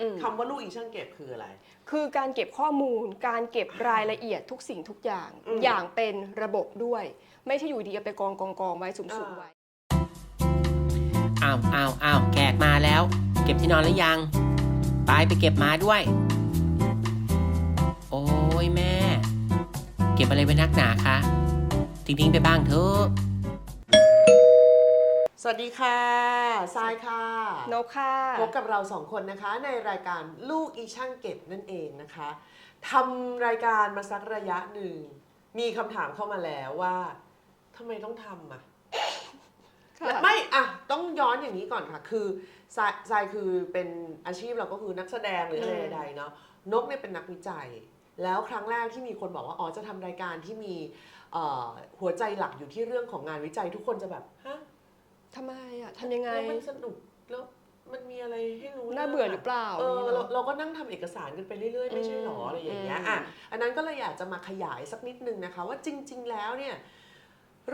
อืม คำว่าลูกอีช่างเก็บคืออะไร คือการเก็บข้อมูล การเก็บรายละเอียดทุกสิ่งทุกอย่าง อืม อย่างเป็นระบบด้วย ไม่ใช่อยู่ดีเอาไปกองกองกองไว้สุ่มอ่าๆไว้ อ้าวอ้าวอ้าวแขกมาแล้ว เก็บที่นอนหรือยัง ไปไปเก็บมาด้วย โอ้ยแม่ เก็บอะไรไว้นักหนาคะ ทิ้งๆไปบ้างเถอะ สวัสดีค่ะทรายค่ะนกค่ะ พบกับเราสองคนนะคะ ในรายการลูกอีช่างเก็บนั่นเองนะคะทำรายการมาสักระยะหนึ่ง มีคำถามเข้ามาแล้วว่าทำไมต้องทำอะค่ะและไม่อะต้องย้อนอย่างนี้ก่อนค่ะ คือทรายทรายคือเป็นอาชีพเราก็คือนักแสดงหรืออะไรอืมใดๆเนาะนกเนี่ยเป็นนักวิจัย แล้วครั้งแรกที่มีคนบอกว่าอ๋อจะทำรายการที่มีเอ่อหัวใจหลักอยู่ที่เรื่องของงานวิจัยทุกคนจะแบบฮะ ทำไมอะทำยังไง แล้วมันสนุกแล้วมันมีอะไรให้รู้น่าเบื่อหรือเปล่าเอออย่างนี้เราเนอะเราก็นั่งทำเอกสารกันไปเรื่อยๆ ไม่ใช่หรออืมอะไรอย่างเงี้ยอืมอะอันนั้นก็เลยอยากจะมาขยายสักนิดนึงนะคะ ว่าจริง ๆ แล้วเนี่ย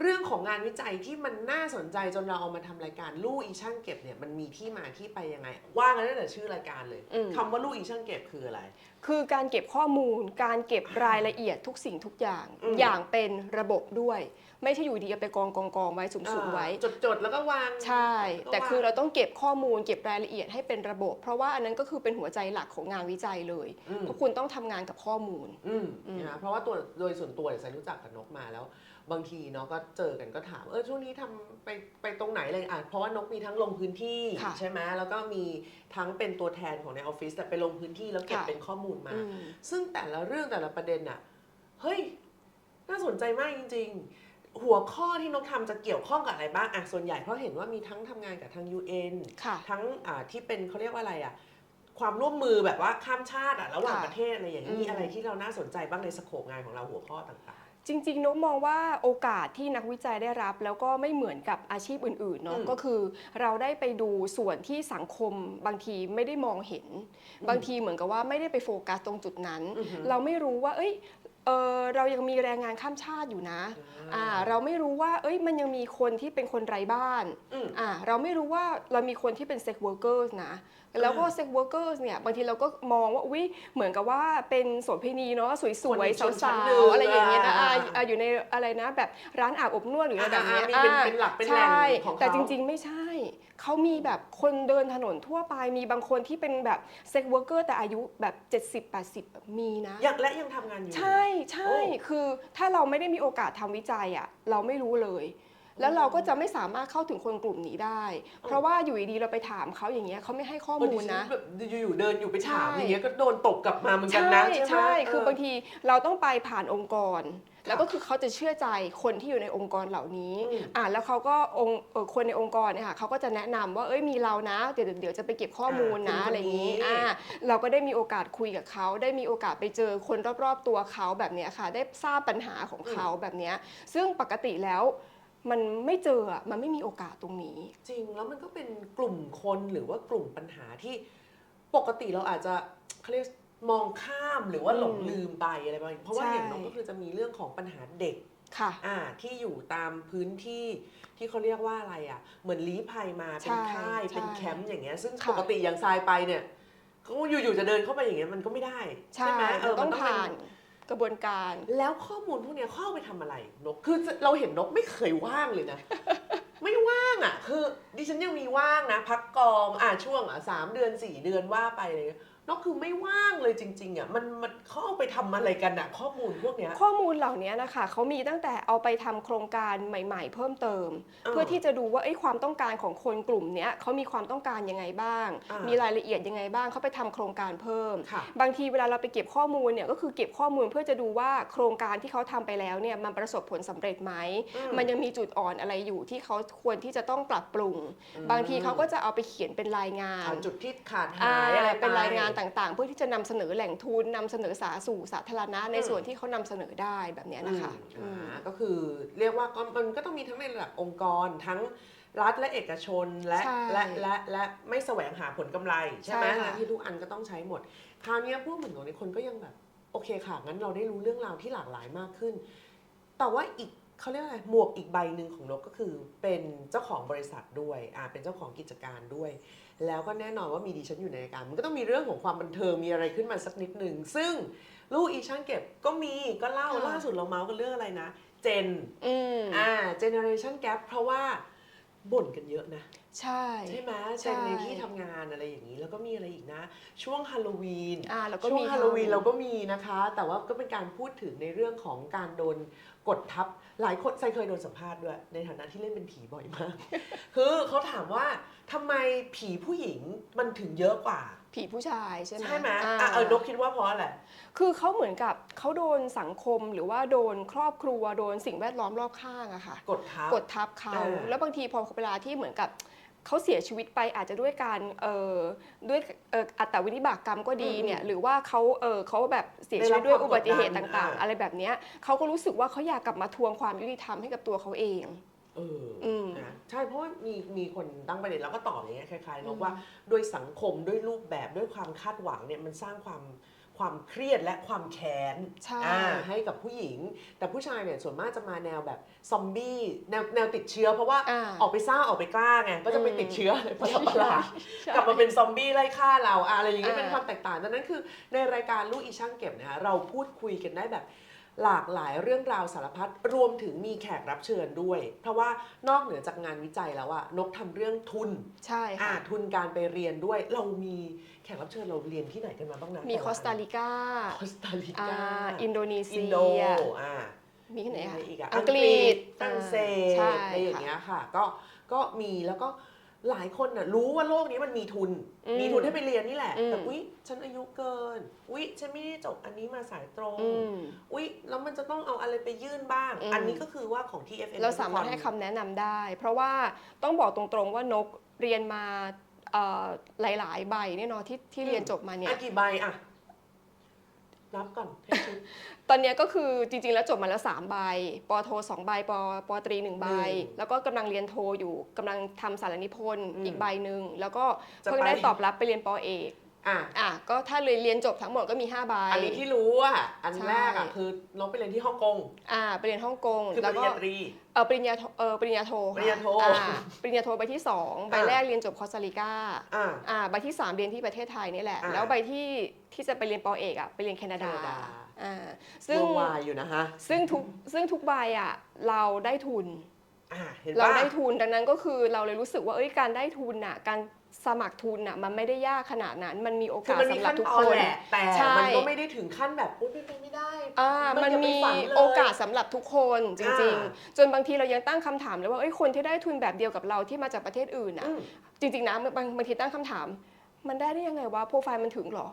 เรื่องของงานวิจัยที่มันน่าสนใจจนเราเอามาทำรายการลู่อีช่างเก็บเนี่ยมันมีที่มาที่ไปยังไง ว่ากันตั้งแต่ชื่อรายการเลยอืมคำว่าลู่อีช่างเก็บคืออะไร คือการเก็บข้อมูล การเก็บรายละเอียดทุกสิ่งทุกอย่าง อืม อย่างเป็นระบบด้วย ไม่ใช่อยู่ดีเอาไปกองกองกองไว้สุ่มๆไว้ จดจดๆแล้วก็วาง ใช่ แต่คือเราต้องเก็บข้อมูล เก็บรายละเอียดให้เป็นระบบ เพราะว่าอันนั้นก็คือเป็นหัวใจหลักของงานวิจัยเลย อืม เพราะคุณต้องทำงานกับข้อมูล อืมอืม นะเพราะว่าตัวโดยส่วนตัวเนี่ยสายรู้จักกับนกมาแล้ว บางทีเนาะก็เจอกันก็ถาม เออช่วงนี้ทำไปไปตรงไหนเลยอะเพราะว่านกมีทั้งลงพื้นที่ค่ะใช่ไหมแล้วก็มีทั้งเป็นตัวแทนของในออฟฟิศแต่ไปลงพื้นที่แล้วเก็บค่ะ เป็นข้อมูลมาอืมซึ่งแต่ละเรื่องแต่ละประเด็นอะเฮ้ย น่าสนใจมากจริง ๆ หัวข้อที่นกทำจะเกี่ยวข้องกับอะไรบ้างอะส่วนใหญ่เพราะเห็นว่ามีทั้งทำงานกับทาง UN ค่ะทั้งอ่าที่เป็นเขาเรียกว่าอะไรอะความร่วมมือแบบว่าข้ามชาติอะระหว่างค่ะประเทศอะไรอย่างนี้อืมมีอะไรที่เราน่าสนใจบ้างในสโคปงานของเราหัวข้อต่าง จริงๆนกมองว่าโอกาสที่นักวิจัยได้รับ แล้วก็ไม่เหมือนกับอาชีพอื่นๆเนาะอืมก็คือเราได้ไปดูส่วนที่สังคมบางทีไม่ได้มองเห็นอืมบางทีเหมือนกับว่าไม่ได้ไปโฟกัสตรงจุดนั้นอือหือเราไม่รู้ว่า เอ้ยเออเรายังมีแรงงานข้ามชาติอยู่นะๆอ่าเราไม่รู้ว่า เอ้ยมันยังมีคนที่เป็นคนไร้บ้านอืมอ่าเราไม่รู้ว่าเรามีคนที่เป็น sex workers นะ แล้วก็อ่า sex workers เนี่ยบางทีเราก็มองว่าอุ้ยเหมือนกับว่าเป็นโสเภณีเนาะสวยคนๆชนชั้สานหนึ่วงๆอะไรอย่างเงี้ยนะอ่าอ่าอ่าอยู่ในอะไรนะแบบร้านอาบอบนวดหรืออะไรแบบเนี้ยอ่าอ่ามีเป็นอ่าเป็นหลักเป็นแหล่งใช่ของเขาแต่จริงๆไม่ใช่เขามีแบบคนเดินถนนทั่วไปมีบางคนที่เป็นแบบ sex worker แต่อายุแบบ 70-80แบบมีนะยังและยังทำงานอยู่ ใช่ใช่โอ้คือถ้าเราไม่ได้มีโอกาสทำวิจัยอะเราไม่รู้เลย แล้วเราก็จะไม่สามารถเข้าถึงคนกลุ่มนี้ได้ เพราะว่าอยู่ดีๆเราไปถามเขาอย่างเงี้ยเขาไม่ให้ข้อมูลนะแบบอยู่ๆเดินอยู่ไปถามใช่อย่างเงี้ยก็โดนตกกลับมาเหมือนกันใช่นะใช่ไหมใช่คือบางเทีเราต้องไปผ่านองค์กร แล้วก็คือเขาจะเชื่อใจคนที่อยู่ในองค์กรเหล่านี้อืมอ่าแล้วเขาก็องค์เอ่อคนในองค์กรเนี่ยค่ะเขาก็จะแนะนำว่าเอ้ยมีเรานะเดี๋ยวเดี๋ยวจะไปเก็บข้อมูลนะอ่าคนอะไรอย่างนี้คนนี้อ่าเราก็ได้มีโอกาสคุยกับเขาได้มีโอกาสไปเจอคนรอบๆตัวเขาแบบเนี้ยค่ะ ได้ทราบปัญหาของเขาแบบเนี้ยซึ่งปกติแล้ว มันไม่เจออะมันไม่มีโอกาสตรงนี้ จริงแล้วมันก็เป็นกลุ่มคนหรือว่ากลุ่มปัญหาที่ปกติเราอาจจะเขาเรียกมองข้ามหรือว่าหลงอืมลืมไปอะไรบางอย่างเพราะว่าใช่อย่างน้องก็คือจะมีเรื่องของปัญหาเด็กค่ะอ่าที่อยู่ตามพื้นที่ที่เขาเรียกว่าอะไรอะ เหมือนลี้ภัยมาเป็นใช่ค่ายใช่เป็นแคมป์อย่างเงี้ยซึ่งค่ะปกติอย่างทรายไปเนี่ยเขาอยู่ๆจะเดินเข้าไปอย่างเงี้ยมันก็ไม่ได้ ใช่ไหมเอมันอต้องเป็ผ่าน กระบวนการ แล้วข้อมูลพวกเนี้ยเข้าไปทำอะไรนกคือเราเห็นนกไม่เคยว่างเลยนะ ไม่ว่างอะ คือดิฉันยังมีว่างนะ พักกองอะช่วงอะสามเดือนสี่เดือนว่าไปเลย นกคือไม่ว่างเลยจริง ๆอะมันมันเข้าเอาไปทำอะไรกันอะ ข้อมูลพวกเนี้ย ข้อมูลเหล่านี้นะคะเขามีตั้งแต่เอาไปทำโครงการใหม่ ๆ เพิ่มเติม เออเพื่อที่จะดูว่าเอ้ยความต้องการของคนกลุ่มเนี้ยเขามีความต้องการยังไงบ้าง อ่ามีมีรายละเอียดยังไงบ้างเขาไปทำโครงการเพิ่ม ค่ะบางทีเวลาเราไปเก็บข้อมูลเนี่ยก็คือเก็บข้อมูลเพื่อจะดูว่าโครงการที่เขาทำไปแล้วเนี่ยมันประสบผลสำเร็จไหมอืม มันยังมีจุดอ่อนอะไรอยู่ที่เขาควรที่จะต้องปรับปรุงอืมบางทีเขาก็จะเอาไปเขียนเป็นรายงานเอาจุดที่ขาดอ่าหายอะไรเป็นรายงานไปต่างๆ เพื่อที่จะนำเสนอแหล่งทุนนำเสนอสาสู่สาธารณะในอืมส่วนที่เขานำเสนอได้แบบเนี้ยนะคะอืมอืมอ่าก็คือเรียกว่าก็มันก็ต้องมีทั้งในระดับองค์กรทั้งรัฐและเอกชนและใช่และและและไม่แสวงหาผลกำไร ใช่ไหมใช่ค่ะทั้งที่ทุกอันก็ต้องใช้หมด คราวเนี้ยพวกเหมือนของในคนก็ยังแบบ โอเคค่ะงั้นเราได้รู้เรื่องราวที่หลากหลายมากขึ้น แต่ว่าอีก เขาเรียกว่าอะไรหมวกอีกใบหนึ่งของนกก็คือเป็นเจ้าของบริษัทด้วยอ่าเป็นเจ้าของกิจการด้วย แล้วก็แน่นอนว่ามีดิฉันอยู่ในรายการมันก็ต้องมีเรื่องของความบันเทิงมีอะไรขึ้นมาสักนิดหนึ่งซึ่งลูกอีช่างเก็บก็มีก็เล่าค่ะ ล่าสุดเราเมาส์กันเรื่องอะไรนะ เจนอืม อ่าเจเนอเรชันแก p เพราะว่า บ่นกันเยอะนะ ใช่ ใช่ไหมใช่เจนในที่ทำงานอะไรอย่างนี้ แล้วก็มีอะไรอีกนะ ช่วงฮาโลวีน อ่าแล้วก็ช่วมี งฮาโลวีนเราก็มีนะคะ แต่ว่าก็เป็นการพูดถึงในเรื่องของการโดนกดทับ หลายคนใครเคยโดนสัมภาษณ์ด้วย ในฐานะที่เล่นเป็นผีบ่อยมาก คือเขาถามว่าทำไมผีผู้หญิงมันถึงเยอะกว่า ผีผู้ชายใช่ไหมใช่ไหมอ่า อะเออนกคิดว่าเพราะอะไร คือเขาเหมือนกับเขาโดนสังคมหรือว่าโดนครอบครัวโดนสิ่งแวดล้อมรอบข้างอะค่ะ กดทับ กดทับเขาอ่าแล้วบางทีพอเวลาที่เหมือนกับเขาเสียชีวิตไปอาจจะด้วยการเอ่อด้วยเอ่ออัตวินิบากกรรมก็ดีเนี่ยหรือว่าเขาเออเขาแบบเสียชีวิตด้วยอุบัติเหตุต่างๆ อะไรแบบเนี้ยเขาก็รู้สึกว่าเขาอยากกลับมาทวงความยุติธรรมให้กับตัวเขาเอง เออ อืมนะ ใช่เพราะว่ามีมีคนตั้งประเด็นแล้วก็ตอบอย่างเงี้ยคล้ายๆนอืกมว่าด้วยสังคมด้วยรูปแบบด้วยความคาดหวังเนี่ยมันสร้างความความเครียดและความแค้นใช่ อ่าให้กับผู้หญิง แต่ผู้ชายเนี่ยส่วนมากจะมาแนวแบบซอมบี้แนวแนวติดเชื้อ เพราะว่าอ่า ออกไปซ่าออกไปกล้าไงก็จะไปอืมติดเชื้ออะไรประหลาด ใช่ กลับมาเป็นซอมบี้ไล่ฆ่าเราอะอะไรอย่างเงี้ยอ่าเป็นความแตกต่างดังนั้นคือในรายการลูกอีช่างเก็บนะคะเราพูดคุยกันได้แบบ หลากหลายเรื่องราวสารพัดรวมถึงมีแขกรับเชิญด้วย เพราะว่านอกเหนือจากงานวิจัยแล้วอะนกทำเรื่องทุนใช่อ่าค่ะ ทุนการไปเรียนด้วย เรามีแขกรับเชิญเราเรียนที่ไหนกันมาบ้างนะมีคอสตาริกาคอสตาริอ่ากาอินโดนีอิเซีนโดย อ่า มีที่ไหนมีอะอะไรอีกอะอังกฤษฝรั่งเศใช่สอะไรอย่างเงี้ยค่ะ ก็ก็มีแล้วก็ หลายคนน่ะรู้ว่าโลกนี้มันมีทุน อืมมีทุนให้ไปเรียนนี่แหละ อืม แต่อุ๊ย ฉันอายุเกิน อุ๊ย ฉันไม่ได้จบอันนี้มาสายตรง อืม อุ๊ย แล้วมันจะต้องเอาอะไรไปยื่นบ้าง อืม อันนี้ก็คือว่าของ TFN เราสามารถให้คำแนะนำได้ เพราะว่าต้องบอกตรงๆว่านกเรียนมาเอ่อหลายๆ ใบเนี่ยเนาะที่ที่เรียนจบมาเนี่ย อะกี่ใบอะ นับก่อนให้ชุด ตอนเนี้ยก็คือจริงๆ แล้วจบมาแล้ว3ใบปอโท2ใบปอปอตรี1ใบ อืมแล้วก็กำลังเรียนโทอยู่กำลังทำสารนิพนธ์อืมอีกใบหนึ่งแล้วก็จะเพิ่งไปได้ตอบรับไปเรียนปอเอก อะอะก็ถ้าเลยเรียนจบทั้งหมดก็มี5ใบอันนี้ที่รู้อะอันใช่แรกอะคือน้องไปเรียนที่ฮ่องกงอ่าไปเรียนฮ่องกงคือปแล้วริญก็ญาตรีเออปริญญาโทเออปริญญาโทค่ะปริญญาโทอ่ปริญญาโทใบที่2ใบอ่าแรกเรียนจบคอสตาริกาอะอ่าใบที่ 3 เรียนที่ประเทศไทยนี่แหละอ่าแล้วใบที่ที่จะไปเรียนปอเอกอะไปเรียนแคนาดาแคนาดาอ่าซึ่งเวอร์วายอยู่นะฮะซึ่งทุกซึ่งทุกใบอะเราได้ทุนอะเห็นเราปะได้ทุนดังนั้นก็คือเราเลยรู้สึกว่าเอ้ยการได้ทุนน่ะการ สมัครทุนน่ะมันไม่ได้ยากขนาดนั้น มันมีโอคือกาสมันมีสำหรับขั้นทุกตอคนน แหละแต่ใช่ มันก็ไม่ได้ถึงขั้นแบบอุ้ยเป็นไปไม่ได้อ่ามัมันอย่าไปมีฝันเลย โอกาสสำหรับทุกคนจริง อ่าๆจนบางทีเรายังตั้งคำถามเลยว่าเอ้ยคนที่ได้ทุนแบบเดียวกับเราที่มาจากประเทศอื่นน่ะ อืม จริงๆนะบางบางทีตั้งคำถาม มันได้ได้ยังไงวะโปรไฟล์มันถึงเหรอ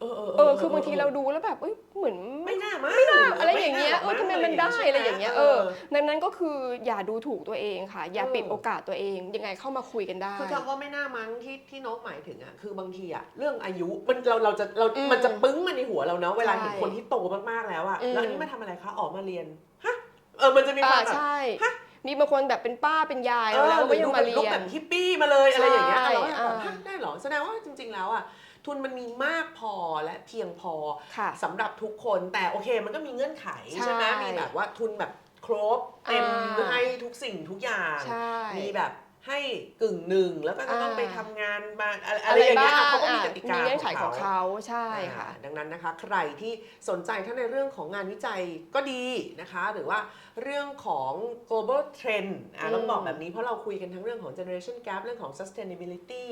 เออเออเออคือบางทีเราดูแล้วแบบเอ้ยเหมือนไม่น่ามั้งไม่น่าอะไรอย่างเงี้ยหรกเออทำไมมันได้ใช่หอะไรอย่างเงี้ยเออเออดังนั้นก็คืออย่าดูถูกตัวเองค่ะ อย่าเออปิดโอกาสตัวเอง ยังไงเข้ามาคุยกันได้คือคำว่าไม่น่ามั้งที่ที่นกหมายถึงอะคือบางทีอะเรื่องอายุมันเราเราจะเราอืมมันจะปึ้งมาในหัวเราเนาะเวลาใช่เห็นคนที่โตมากๆแล้วอะอืมแล้วอันนี้มาทำอะไรคะออกมาเรียนฮะเออมันจะมีคอ่าวามแบบใช่ฮะมีบางคนแบบเป็นป้าเป็นยายเออแล้วหก็รือยัดูงแบมาบเรีลุกยแบนบฮิปปี้มาเลยอะไรอย่างเงี้ยใช่เราก็แบบอ่าฮะได้เหรอแสดงว่าจริง ๆแล้วอะ ทุนมันมีมากพอและเพียงพอค่ะสำหรับทุกคนแต่โอเค มันก็มีเงื่อนไขใช่ใช่ไหมมีแบบว่าทุนแบบครบเต็มอ่าให้ทุกสิ่งทุกอย่างใช่มีแบบ ให้กึ่งหนึ่งแล้วก็จะต้องอ่าไปทำงานมาอะไรอะอะไรไรอย่างบ้าเงี้ยงเขาก็มีอะกติกามีเงื่อนไขของเขาเขาใช่ค่ะอ่าดังนั้นนะคะ ใครที่สนใจทั้งในเรื่องของงานวิจัยก็ดีนะคะ หรือว่าเรื่องของ global trend อะอืมต้องบอกแบบนี้เพราะเราคุยกันทั้งเรื่องของ generation gap เรื่องของ sustainability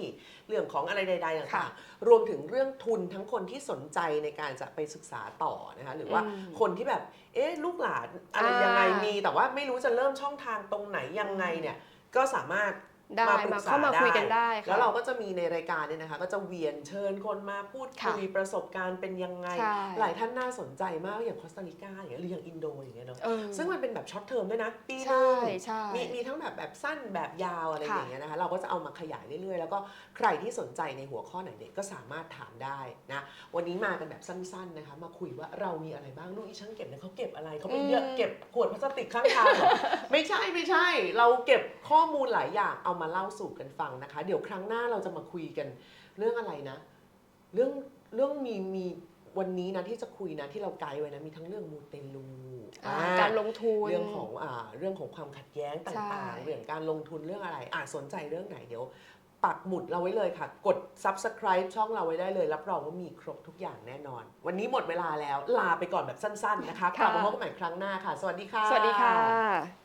เรื่องของอะไรใดๆต่าค่ะงๆรวมถึงเรื่องทุนทั้งคนที่สนใจในการจะไปศึกษาต่อนะคะหรือว่าอืมคนที่แบบเอ๊ะลูกหลานอะไรอ่ายัยังไงมี แต่ว่าไม่รู้จะเริ่มช่องทางตรงไหนยังไงเนี่ย ก็สามารถ ได้มาปรึมากษาเข้ามาคุยกันได้ค่ะแล้วเราก็จะมีในรายการเนี่ยนะคะ ก็จะเวียนเชิญคนมาพูดค่ะคุยประสบการณ์เป็นยังไง ใช่หลายท่านน่าสนใจมากอย่างคอสตาริกาอย่างเงี้ยหรืออย่างอินโดอย่างเงี้ยเนาะเออ ซึ่งมันเป็นแบบช็อตเทอมด้วยนะปีหนึใช่งใช่ มีมีทั้งแบบแบบสั้นแบบยาวอะไรค่ะอย่างเงี้ยนะคะ เราก็จะเอามาขยายเรื่อยๆ แล้วก็ใครที่สนใจในหัวข้อไหนเนี่ยก็สามารถถามได้นะวันนี้มากันแบบสั้นๆนะคะ มาคุยว่าเรามีอะไรบ้างลูกอีช่างเก็บเนี่ยเขาเก็บอะไรเขาไปเยอะอืมเก็บขวดพลาสติกข้างทางเหรอ ไม่ใช่ไม่ใช่ เราเก็บข้อมูลหลายอย่างเอามาเล่าสู่กันฟังนะคะ เดี๋ยวครั้งหน้าเราจะมาคุยกันเรื่องอะไรนะ เรื่องเรื่องมีมีวันนี้นะที่จะคุยนะที่เราไกด์ไว้นะมีทั้งเรื่องมูเตลูอ่าอ่าการลงทุน เรื่องของอ่าเรื่องของความขัดแย้งใช่ต่างๆ เรื่องการลงทุนเรื่องอะไรอ่าสนใจเรื่องไหนเดี๋ยวปักหมุดเราไว้เลยค่ะ กด subscribe ช่องเราไว้ได้เลย รับรองว่ามีครบทุกอย่างแน่นอน วันนี้หมดเวลาแล้วลาไปก่อนแบบสั้น ๆ นะคะกลับมาพบกันใหม่ครั้งหน้าค่ะ สวัสดีค่ะ สวัสดีค่ะ